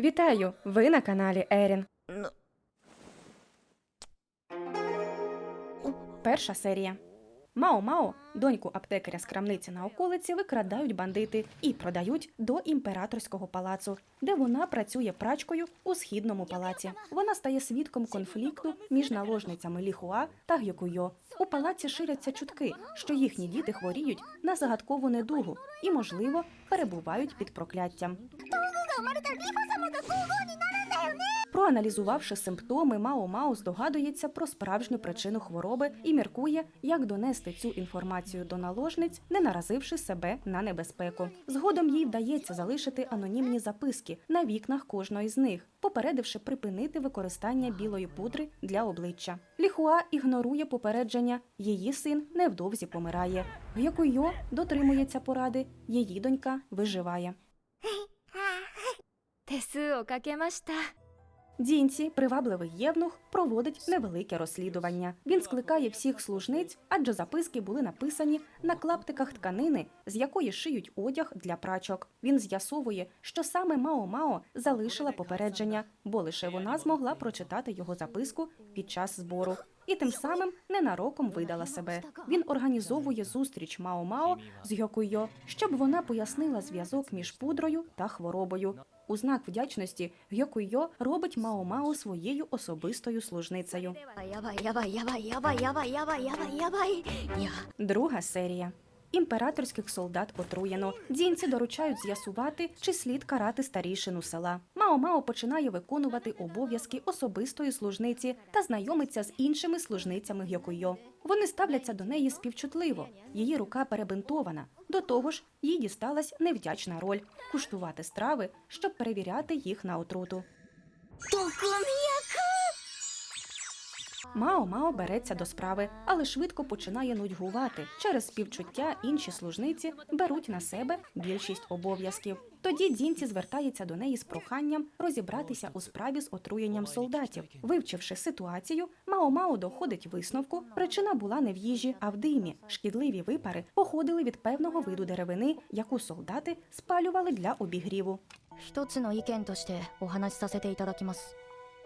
Вітаю! Ви на каналі Ерін. Ну. Перша серія. Мао-Мао, доньку аптекаря з крамниці на околиці, викрадають бандити і продають до імператорського палацу, де вона працює прачкою у східному палаці. Вона стає свідком конфлікту між наложницями Ліхуа та Гьокуйо. У палаці ширяться чутки, що їхні діти хворіють на загадкову недугу і, можливо, перебувають під прокляттям. Проаналізувавши симптоми, Мао Мао здогадується про справжню причину хвороби і міркує, як донести цю інформацію до наложниць, не наразивши себе на небезпеку. Згодом їй вдається залишити анонімні записки на вікнах кожної з них, попередивши припинити використання білої пудри для обличчя. Ліхуа ігнорує попередження. Її син невдовзі помирає. Гьокуйо дотримується поради. Її донька виживає. 手数をかけました Дінці, привабливий євнух, проводить невелике розслідування. Він скликає всіх служниць, адже записки були написані на клаптиках тканини, з якої шиють одяг для прачок. Він з'ясовує, що саме Мао Мао залишила попередження, бо лише вона змогла прочитати його записку під час збору. І тим самим ненароком видала себе. Він організовує зустріч Мао Мао з Гьокуйо, щоб вона пояснила зв'язок між пудрою та хворобою. у знак вдячності яку йо робить Мао Мао своєю особистою служницею. Друга серія. Імператорських солдат отруєно. Дінці доручають з'ясувати, чи слід карати старішину села. Мао Мао починає виконувати обов'язки особистої служниці та знайомиться з іншими служницями Гьокуйо. Вони ставляться до неї співчутливо. Її рука перебинтована. До того ж, їй дісталась невдячна роль куштувати страви, щоб перевіряти їх на отруту. Мао Мао береться до справи, але швидко починає нудьгувати. Через співчуття інші служниці беруть на себе більшість обов'язків. Тоді Дінці звертається до неї з проханням розібратися у справі з отруєнням солдатів. Вивчивши ситуацію, Мао Мао доходить висновку. Причина була не в їжі, а в димі. Шкідливі випари походили від певного виду деревини, яку солдати спалювали для обігріву. 一つの意見としてお話しさせていただきます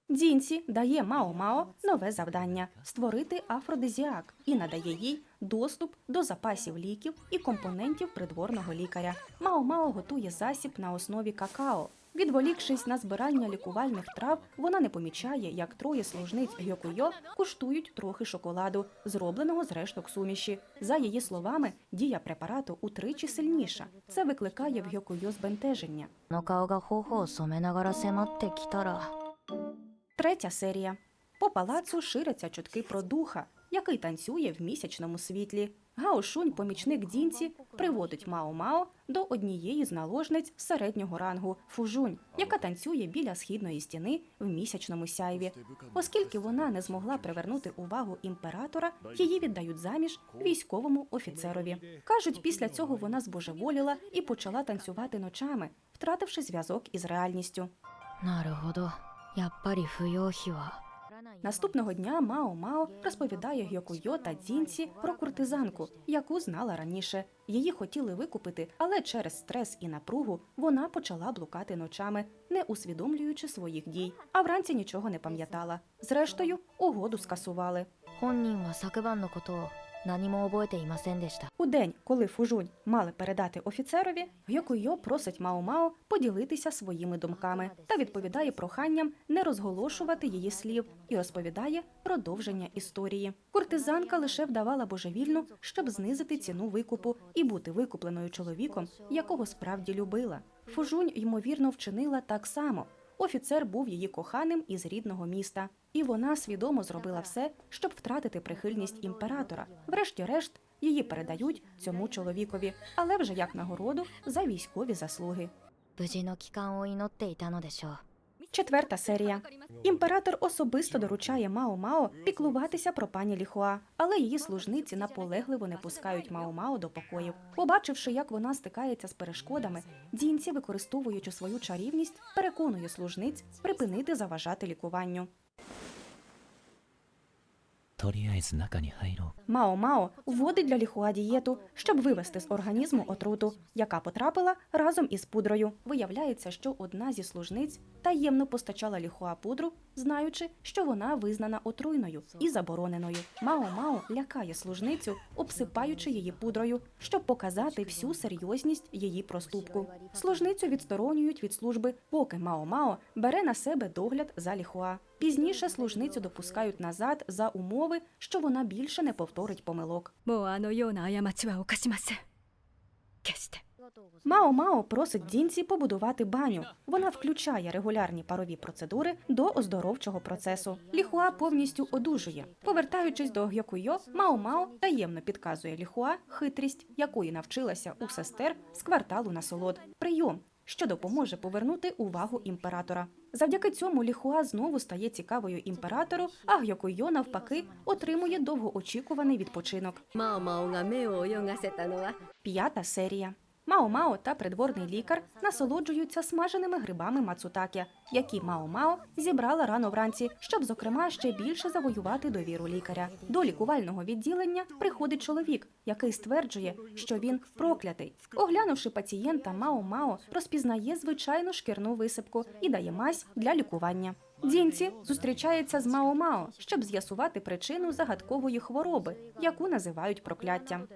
Дінці дає Мао Мао нове завдання створити афродизіак і надає їй доступ до запасів ліків і компонентів придворного лікаря. Мао Мао готує засіб на основі какао. Відволікшись на збирання лікувальних трав, вона не помічає, як троє служниць Гьокуйо куштують трохи шоколаду, зробленого з решток суміші. За її словами, дія препарату утричі сильніша. Це викликає в Гьокуйо збентеження. Третя серія. По палацу ширяться чутки про духа, який танцює в місячному світлі. Гао Шунь, помічник Дінці, приводить Мао Мао до однієї з наложниць середнього рангу Фужунь, яка танцює біля східної стіни в місячному сяйві. Оскільки вона не змогла привернути увагу імператора, її віддають заміж військовому офіцерові. Кажуть, після цього вона збожеволіла і почала танцювати ночами, втративши зв'язок із реальністю. な Наступного дня Мао Мао розповідає Гьокуйо та дзінці про куртизанку, яку знала раніше. Її хотіли викупити, але через стрес і напругу вона почала блукати ночами, не усвідомлюючи своїх дій. А вранці нічого не пам'ятала. Зрештою, угоду скасували. У день, коли Фужунь мали передати офіцерові, Гьокуйо просить Мао Мао поділитися своїми думками та відповідає проханням не розголошувати її слів і розповідає продовження історії. Куртизанка лише вдавала божевільну, щоб знизити ціну викупу і бути викупленою чоловіком, якого справді любила. Фужунь ймовірно вчинила так само. Офіцер був її коханим із рідного міста, і вона свідомо зробила все, щоб втратити прихильність імператора. Врешті-решт, її передають цьому чоловікові, але вже як нагороду за військові заслуги. 無事の帰還を祈っていたのでしょう Четверта серія. Імператор особисто доручає Мао Мао піклуватися про пані Ліхуа, але її служниці наполегливо не пускають Мао Мао до покоїв. Побачивши, як вона стикається з перешкодами, дінці, використовуючи свою чарівність, переконує служниць припинити заважати лікуванню. とりあえず中に入ろう Мао Мао вводить для Ліхуа дієту, щоб вивести з організму отруту, яка потрапила разом із пудрою. Виявляється, що одна зі служниць таємно постачала Ліхуа пудру, знаючи, що вона визнана отруйною і забороненою. Мао Мао лякає служницю, обсипаючи її пудрою, щоб показати всю серйозність її проступку. Служницю відсторонюють від служби, поки Мао Мао бере на себе догляд за Ліхуа. Пізніше служницю допускають назад за умови, що вона більше не повторить помилок. Мао Мао просить дінці побудувати баню. Вона включає регулярні парові процедури до оздоровчого процесу. Ліхуа повністю одужує. Повертаючись до Г'якуйо, Мао Мао таємно підказує ліхуа хитрість, якої навчилася у сестер з кварталу на солод. Прийом, що допоможе повернути увагу імператора. Завдяки цьому ліхуа знову стає цікавою імператору, а Гьокуйо, навпаки, отримує довгоочікуваний відпочинок. П'ята серія. Мао Мао та придворний лікар насолоджуються смаженими грибами мацутакі, які Мао Мао зібрала рано вранці, щоб, зокрема, ще більше завоювати довіру лікаря. До лікувального відділення приходить чоловік, який стверджує, що він проклятий. Оглянувши пацієнта, Мао Мао розпізнає звичайну шкірну висипку і дає мазь для лікування. Дінці зустрічається з Мао Мао, щоб з'ясувати причину загадкової хвороби, яку називають прокляттям.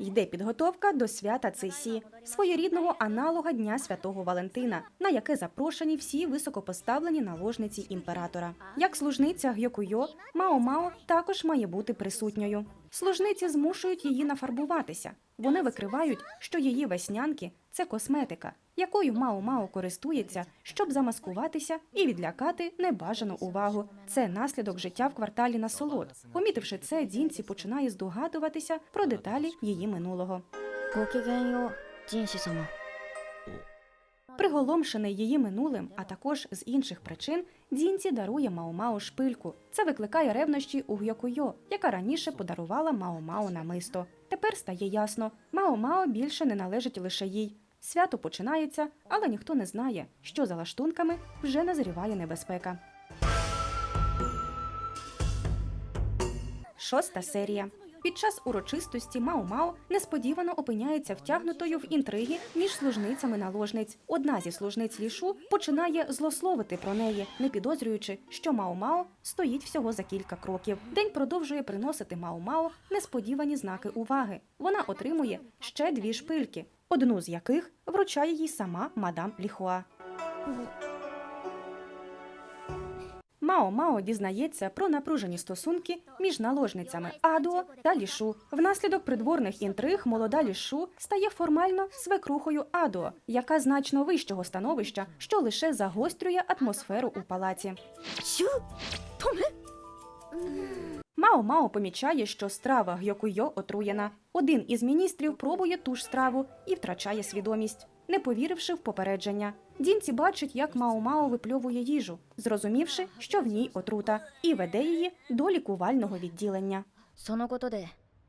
Йде підготовка до свята Цисі, своєрідного аналога Дня Святого Валентина, на яке запрошені всі високопоставлені наложниці імператора. Як служниця Гьокуйо, Мао Мао також має бути присутньою. Служниці змушують її нафарбуватися. Вони викривають, що її веснянки це косметика якою мао мао користується, щоб замаскуватися і відлякати небажану увагу. Це наслідок життя в кварталі на солод. Помітивши це, дінці починає здогадуватися про деталі її минулого. Приголомшений її минулим, а також з інших причин, Дінці дарує Мао-Мао шпильку. Це викликає ревнощі у Гьокуйо, яка раніше подарувала Мао-Мао намисто. Тепер стає ясно, маомао більше не належить лише їй. Свято починається, але ніхто не знає, що за лаштунками вже назріває небезпека. Шоста серія. Під час урочистості Мао Мао несподівано опиняється втягнутою в інтриги між служницями наложниць. Одна зі служниць Лішу починає злословити про неї, не підозрюючи, що Мао Мао стоїть всього за кілька кроків. День продовжує приносити Мао Мао несподівані знаки уваги. Вона отримує ще дві шпильки, одну з яких вручає їй сама мадам Ліхуа. Мао Мао дізнається про напружені стосунки між наложницями Адуо та Лішу. Внаслідок придворних інтриг молода Лішу стає формально свекрухою Адуо, яка значно вищого становища, що лише загострює атмосферу у палаці. Мао Мао помічає, що страва Гьокуйо отруєна. Один із міністрів пробує ту ж страву і втрачає свідомість, не повіривши в попередження. Дінці бачить, як Мао Мао випльовує їжу, зрозумівши, що в ній отрута, і веде її до лікувального відділення. そのことで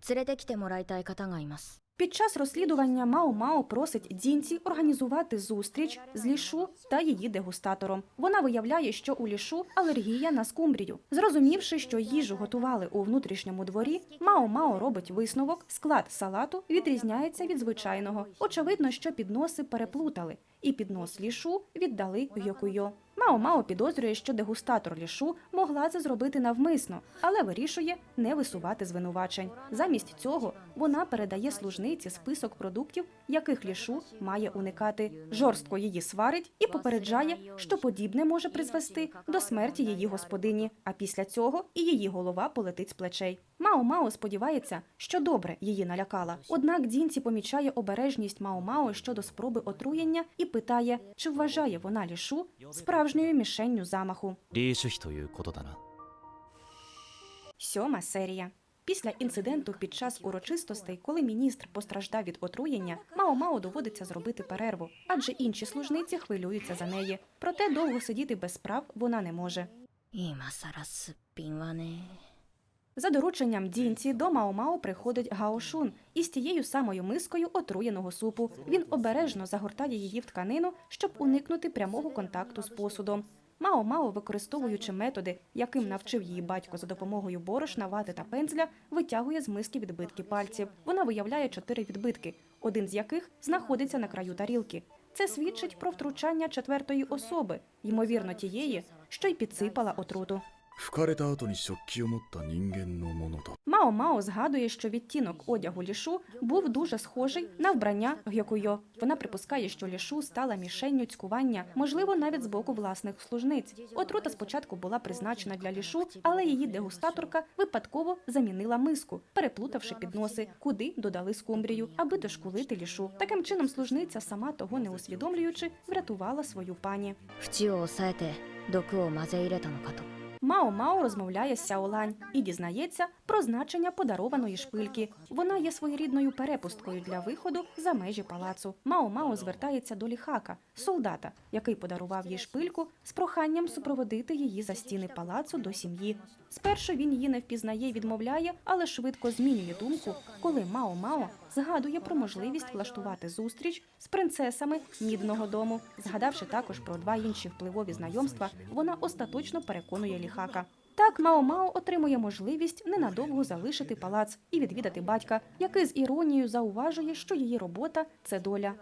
連れてきてもらいたい方がいます Під час розслідування Мао Мао просить Дінці організувати зустріч з Лішу та її дегустатором. Вона виявляє, що у Лішу алергія на скумбрію. Зрозумівши, що їжу готували у внутрішньому дворі, Мао Мао робить висновок: склад салату відрізняється від звичайного. Очевидно, що підноси переплутали, і піднос Лішу віддали Гьокуйо. Мао Мао підозрює, що дегустатор Лішу могла це зробити навмисно, але вирішує не висувати звинувачень. Замість цього вона передає служниці список продуктів, яких Лішу має уникати. Жорстко її сварить і попереджає, що подібне може призвести до смерті її господині. А після цього і її голова полетить з плечей. Мао Мао сподівається, що добре її налякала. Однак Дінці помічає обережність Мао Мао щодо спроби отруєння і питає, чи вважає вона лішу справжньою мішенню замаху. リーシュ妃ということだな Сьома серія. Після інциденту під час урочистостей, коли міністр постраждав від отруєння, Мао Мао доводиться зробити перерву, адже інші служниці хвилюються за неї. Проте довго сидіти без справ вона не може. 今さらすっぴんはね за дорученням Дінці до Мао-Мао приходить Гаошун із тією самою мискою отруєного супу. Він обережно загортає її в тканину, щоб уникнути прямого контакту з посудом. Мао Мао, використовуючи методи, яким навчив її батько за допомогою борошна, вати та пензля, витягує з миски відбитки пальців. Вона виявляє чотири відбитки, один з яких знаходиться на краю тарілки. Це свідчить про втручання четвертої особи, ймовірно, тієї, що й підсипала отруту. 吹かれた後に食器を持った人間のものだ Мао Мао згадує, що відтінок одягу лішу був дуже схожий на вбрання Гьокуйо. Вона припускає, що лішу стала мішенню цькування, можливо, навіть з боку власних служниць. Отрута спочатку була призначена для лішу, але її дегустаторка випадково замінила миску, переплутавши підноси, куди додали скумбрію, аби дошкулити лішу. Таким чином, служниця, сама того не усвідомлюючи, врятувала свою пані. 縁を押さえて毒を混ぜ入れたのかと Мао Мао розмовляє з Сяолань і дізнається про значення подарованої шпильки. Вона є своєрідною перепусткою для виходу за межі палацу. Мао Мао звертається до ліхака, солдата, який подарував їй шпильку з проханням супроводити її за стіни палацу до сім'ї. Спершу він її не впізнає й відмовляє, але швидко змінює думку, коли Мао Мао згадує про можливість влаштувати зустріч з принцесами мідного дому. Згадавши також про два інші впливові знайомства, вона остаточно переконує ліхака. Так, Мао Мао отримує можливість ненадовго залишити палац і відвідати батька, який з іронією зауважує, що її робота це доля.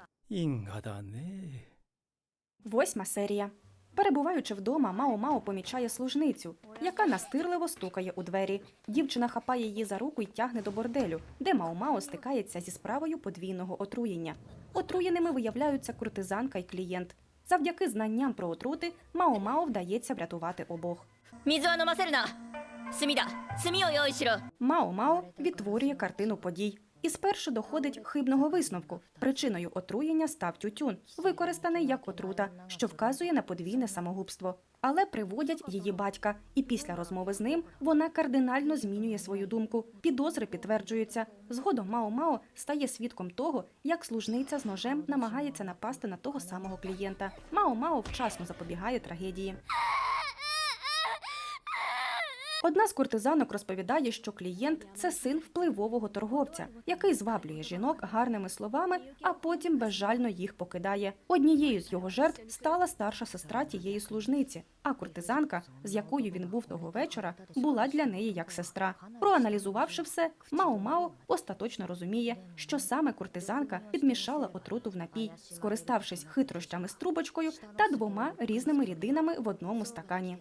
Восьма серія. Перебуваючи вдома, мао мао помічає служницю, яка настирливо стукає у двері. Дівчина хапає її за руку і тягне до борделю, де мао мао стикається зі справою подвійного отруєння. Отруєними виявляються куртизанка і клієнт. Завдяки знанням про отрути мао мао вдається врятувати обох. Мао мао відтворює картину подій. І спершу доходить хибного висновку. Причиною отруєння став тютюн, використаний як отрута, що вказує на подвійне самогубство. Але приводять її батька, і після розмови з ним вона кардинально змінює свою думку. Підозри підтверджуються. Згодом Мао Мао стає свідком того, як служниця з ножем намагається напасти на того самого клієнта. Мао Мао вчасно запобігає трагедії. Одна з куртизанок розповідає, що клієнт це син впливового торговця, який зваблює жінок гарними словами, а потім безжально їх покидає. Однією з його жертв стала старша сестра тієї служниці, а куртизанка, з якою він був того вечора, була для неї як сестра. Проаналізувавши все, Мао Мао остаточно розуміє, що саме куртизанка підмішала отруту в напій, скориставшись хитрощами з трубочкою та двома різними рідинами в одному стакані.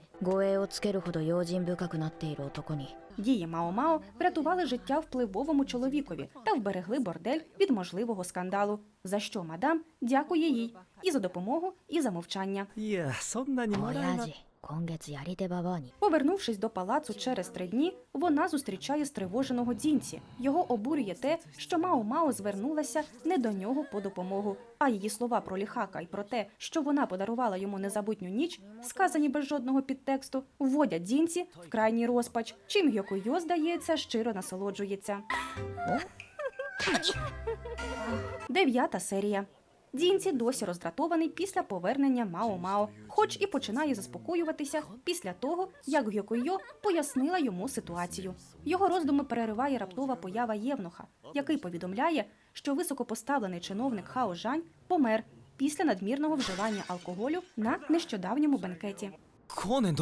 Дії Мао Мао врятували життя впливовому чоловікові та вберегли бордель від можливого скандалу за що мадам дякує їй і за допомогу, і за мовчання. Повернувшись до палацу через три дні, вона зустрічає стривоженого дзінці. Його обурює те, що Мао Мао звернулася не до нього по допомогу. А її слова про ліхака і про те, що вона подарувала йому незабутню ніч, сказані без жодного підтексту, вводять дінці в крайній розпач. Чим Гьокуйо, здається, щиро насолоджується. Дев'ята серія. Дінці досі роздратований після повернення Мао Мао, хоч і починає заспокоюватися після того, як Гьокуйо пояснила йому ситуацію. Його роздуми перериває раптова поява Євнуха, який повідомляє, що високопоставлений чиновник Хао Жань помер після надмірного вживання алкоголю на нещодавньому бенкеті. 光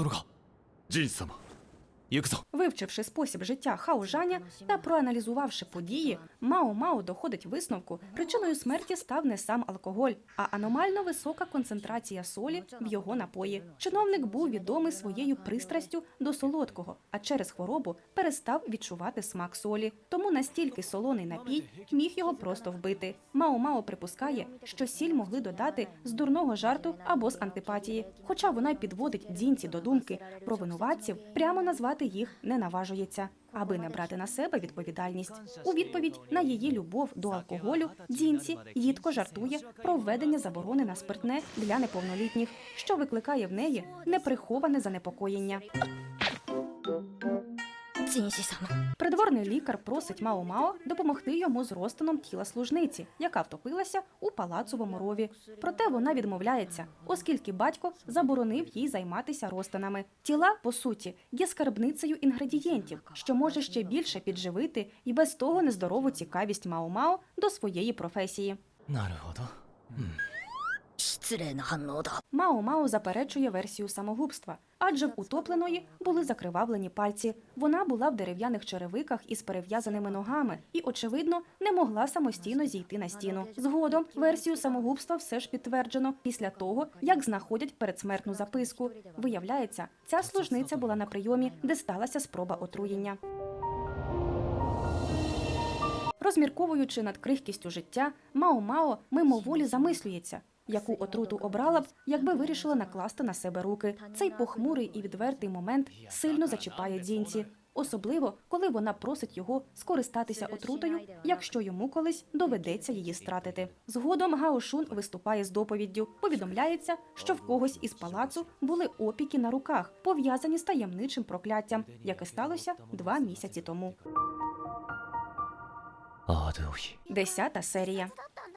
Вивчивши спосіб життя Хаожаня та проаналізувавши події, Мао Мао доходить висновку, причиною смерті став не сам алкоголь, а аномально висока концентрація солі в його напої. Чиновник був відомий своєю пристрастю до солодкого, а через хворобу перестав відчувати смак солі. Тому настільки солоний напій міг його просто вбити. Мао Мао припускає, що сіль могли додати з дурного жарту або з антипатії. Хоча вона й підводить дзінці до думки про винуватців, прямо назвати подолати їх не наважується, аби не брати на себе відповідальність. У відповідь на її любов до алкоголю дінці їдко жартує про введення заборони на спиртне для неповнолітніх, що викликає в неї неприховане занепокоєння. Придворний лікар просить Мао Мао допомогти йому з розтином тіла служниці, яка втопилася у палацовому рові. Проте вона відмовляється, оскільки батько заборонив їй займатися розтинами. Тіла, по суті, є скарбницею інгредієнтів, що може ще більше підживити і без того нездорову цікавість Мао Мао до своєї професії. な Мао Мао заперечує версію самогубства, адже в утопленої були закривавлені пальці. Вона була в дерев'яних черевиках із перев'язаними ногами і, очевидно, не могла самостійно зійти на стіну. Згодом версію самогубства все ж підтверджено після того, як знаходять передсмертну записку. Виявляється, ця служниця була на прийомі, де сталася спроба отруєння. Розмірковуючи над крихкістю життя, Мао Мао мимоволі замислюється, яку отруту обрала б, якби вирішила накласти на себе руки. Цей похмурий і відвертий момент сильно зачіпає дінці, особливо коли вона просить його скористатися отрутою, якщо йому колись доведеться її стратити. Згодом Гаошун виступає з доповіддю. Повідомляється, що в когось із палацу були опіки на руках, пов'язані з таємничим прокляттям, яке сталося два місяці тому. Десята серія.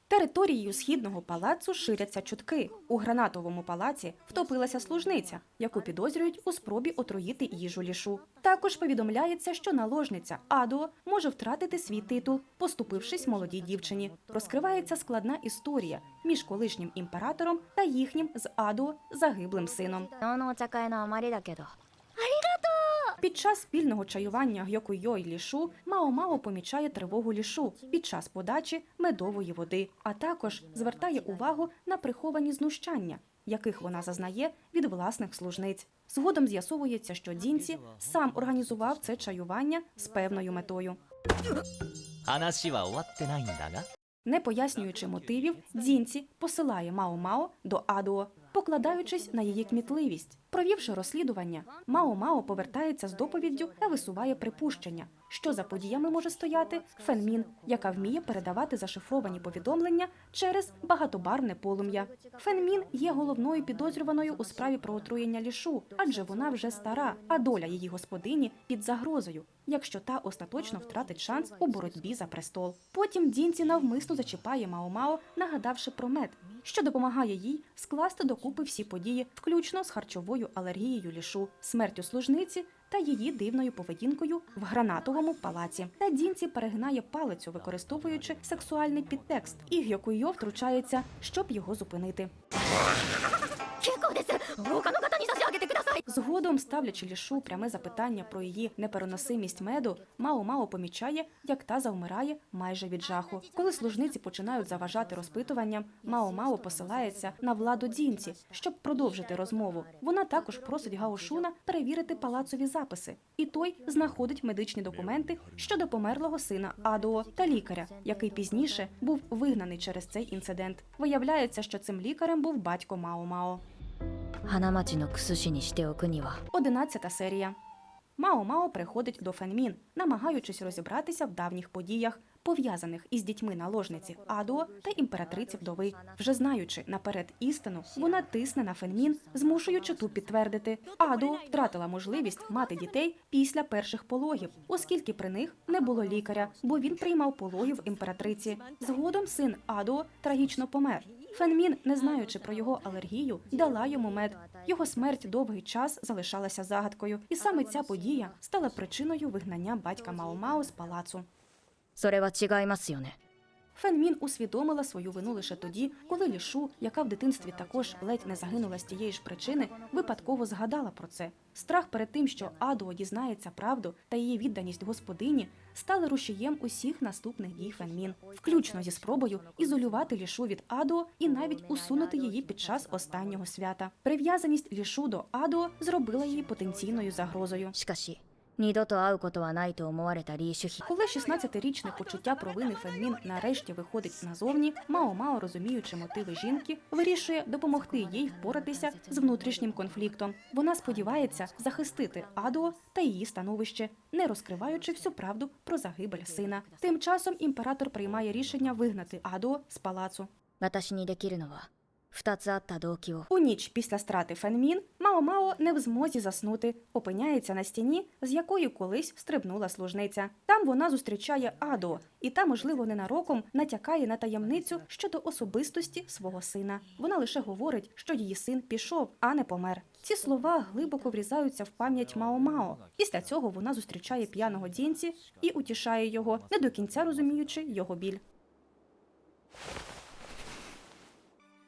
Територією східного палацу ширяться чутки. У гранатовому палаці втопилася служниця, яку підозрюють у спробі отруїти їжу лішу. Також повідомляється, що наложниця Адо може втратити свій титул, поступившись молодій дівчині. Розкривається складна історія між колишнім імператором та їхнім з Адо загиблим сином. Під час спільного чаювання Гьокуйо і лішу мао мао помічає тривогу лішу під час подачі медової води, а також звертає увагу на приховані знущання, яких вона зазнає від власних служниць. Згодом з'ясовується, що Дінці сам організував це чаювання з певною метою. Не пояснюючи мотивів, Дінці посилає Мао Мао до Адуо покладаючись на її кмітливість. Провівши розслідування, Мао Мао повертається з доповіддю та висуває припущення, що за подіями може стояти Фенмін, яка вміє передавати зашифровані повідомлення через багатобарвне полум'я. Фенмін є головною підозрюваною у справі про отруєння лішу, адже вона вже стара, а доля її господині під загрозою, якщо та остаточно втратить шанс у боротьбі за престол. Потім Дінці навмисно зачіпає Мао-Мао, нагадавши про мед, що допомагає їй скласти докупи всі події, включно з харчовою алергією лішу, смертю служниці та її дивною поведінкою в гранатовому палаці. Та Дінці перегинає палицю, використовуючи сексуальний підтекст, і Гьокуйо втручається, щоб його зупинити. Згодом, ставлячи лішу пряме запитання про її непереносимість меду, Мао Мао помічає, як та завмирає майже від жаху. Коли служниці починають заважати розпитуванням, Мао Мао посилається на владу Дінці, щоб продовжити розмову. Вона також просить Гаошуна перевірити палацові записи, і той знаходить медичні документи щодо померлого сина Адуо та лікаря, який пізніше був вигнаний через цей інцидент. Виявляється, що цим лікарем був батько Мао Мао. 花町のクス市にしておくには Одинадцята серія. Мао Мао приходить до Фенмін, намагаючись розібратися в давніх подіях, пов'язаних із дітьми наложниці Адо та імператриці вдови. Вже знаючи наперед істину, вона тисне на Фенмін, змушуючи ту підтвердити. Адо втратила можливість мати дітей після перших пологів, оскільки при них не було лікаря, бо він приймав пологи в імператриці. Згодом син Адо трагічно помер. Фенмін, не знаючи про його алергію, дала йому мед. Його смерть довгий час залишалася загадкою, і саме ця подія стала причиною вигнання батька Мао Мао з палацу. それは違いますよね Фенмін усвідомила свою вину лише тоді, коли Лішу, яка в дитинстві також ледь не загинула з тієї ж причини, випадково згадала про це. Страх перед тим, що Адуо дізнається правду та її відданість господині, стали рушієм усіх наступних дій Фенмін, включно зі спробою ізолювати Лішу від Адуо і навіть усунути її під час останнього свята. Прив'язаність Лішу до Адуо зробила її потенційною загрозою. Коли 16-річне почуття провини Фенмін нарешті виходить назовні, мао мао розуміючи мотиви жінки, вирішує допомогти їй впоратися з внутрішнім конфліктом. Вона сподівається захистити Адо та її становище, не розкриваючи всю правду про загибель сина. Тим часом імператор приймає рішення вигнати Адуо з палацу. Втаца та докіо. У ніч після страти Фенмін Мао Мао не в змозі заснути, опиняється на стіні, з якої колись стрибнула служниця. Там вона зустрічає Адо, і та, можливо, ненароком натякає на таємницю щодо особистості свого сина. Вона лише говорить, що її син пішов, а не помер. Ці слова глибоко врізаються в пам'ять Мао Мао. Після цього вона зустрічає п'яного дінці і утішає його, не до кінця розуміючи його біль.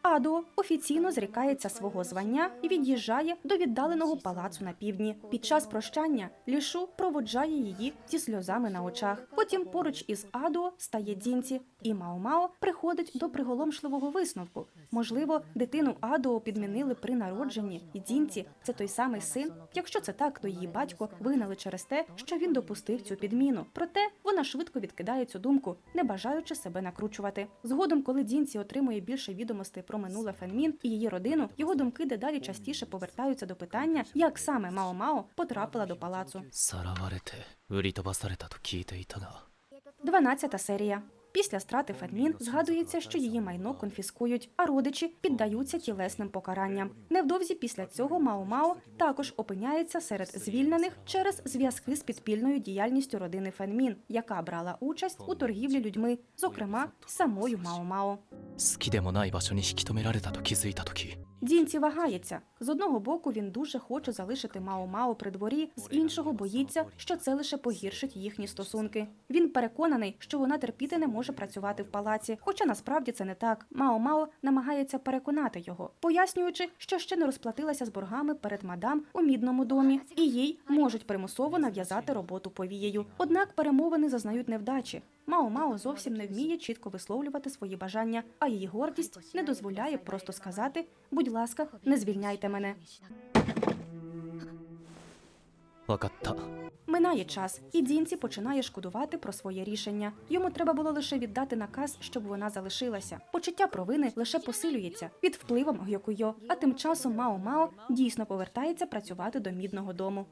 Адо офіційно зрікається свого звання і від'їжджає до віддаленого палацу на півдні. Під час прощання Лішу проводжає її зі сльозами на очах. Потім поруч із Адо стає Дінці, і Мао-Мао приходить до приголомшливого висновку. Можливо, дитину Адо підмінили при народженні, і Дінці це той самий син. Якщо це так, то її батько вигнали через те, що він допустив цю підміну. Проте вона швидко відкидає цю думку, не бажаючи себе накручувати. Згодом, коли Дінці отримує більше відомостей про минуле Фенмін і її родину, його думки дедалі частіше повертаються до питання, як саме Мао Мао потрапила до палацу. 12 серія. Після страти Федмін згадується, що її майно конфіскують, а родичі піддаються тілесним покаранням. Невдовзі після цього Мао Мао також опиняється серед звільнених через зв'язки з підпільною діяльністю родини Фенмін, яка брала участь у торгівлі людьми, зокрема самою Мао Мао. Дінці вагається з одного боку. Він дуже хоче залишити Мао Мао при дворі, з іншого боїться, що це лише погіршить їхні стосунки. Він переконаний, що вона терпіти не може працювати в палаці, хоча насправді це не так. Мао Мао намагається переконати його, пояснюючи, що ще не розплатилася з боргами перед мадам у мідному домі, і їй можуть примусово нав'язати роботу повією. Однак перемовини зазнають невдачі. Мао Мао зовсім не вміє чітко висловлювати свої бажання, а її гордість не дозволяє просто сказати: будь ласка, не звільняйте мене. Минає час, і Дінці починає шкодувати про своє рішення. Йому треба було лише віддати наказ, щоб вона залишилася. Почуття провини лише посилюється під впливом Гьокуйо. А тим часом Мао Мао дійсно повертається працювати до мідного дому.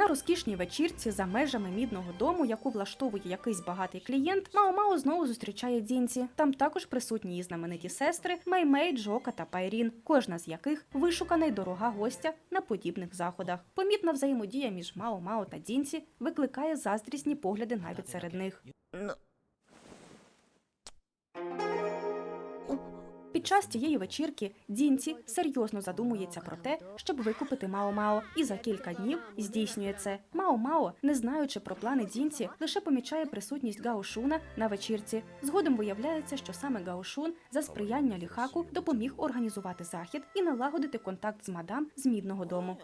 На розкішній вечірці за межами мідного дому, яку влаштовує якийсь багатий клієнт, Мао Мао знову зустрічає Дінці. Там також присутні і знамениті сестри Маймей, Джока та Пайрін, кожна з яких вишукана й дорога гостя на подібних заходах. Помітна взаємодія між Мао Мао та Дінці викликає заздрісні погляди навіть серед них. Ну, Під час цієї вечірки Дінці серйозно задумується про те, щоб викупити Мао Мао, і за кілька днів здійснює це. Мао Мао, не знаючи про плани Дінці, лише помічає присутність Гаошуна на вечірці. Згодом виявляється, що саме Гаошун за сприяння Ліхаку допоміг організувати захід і налагодити контакт з мадам з мідного дому.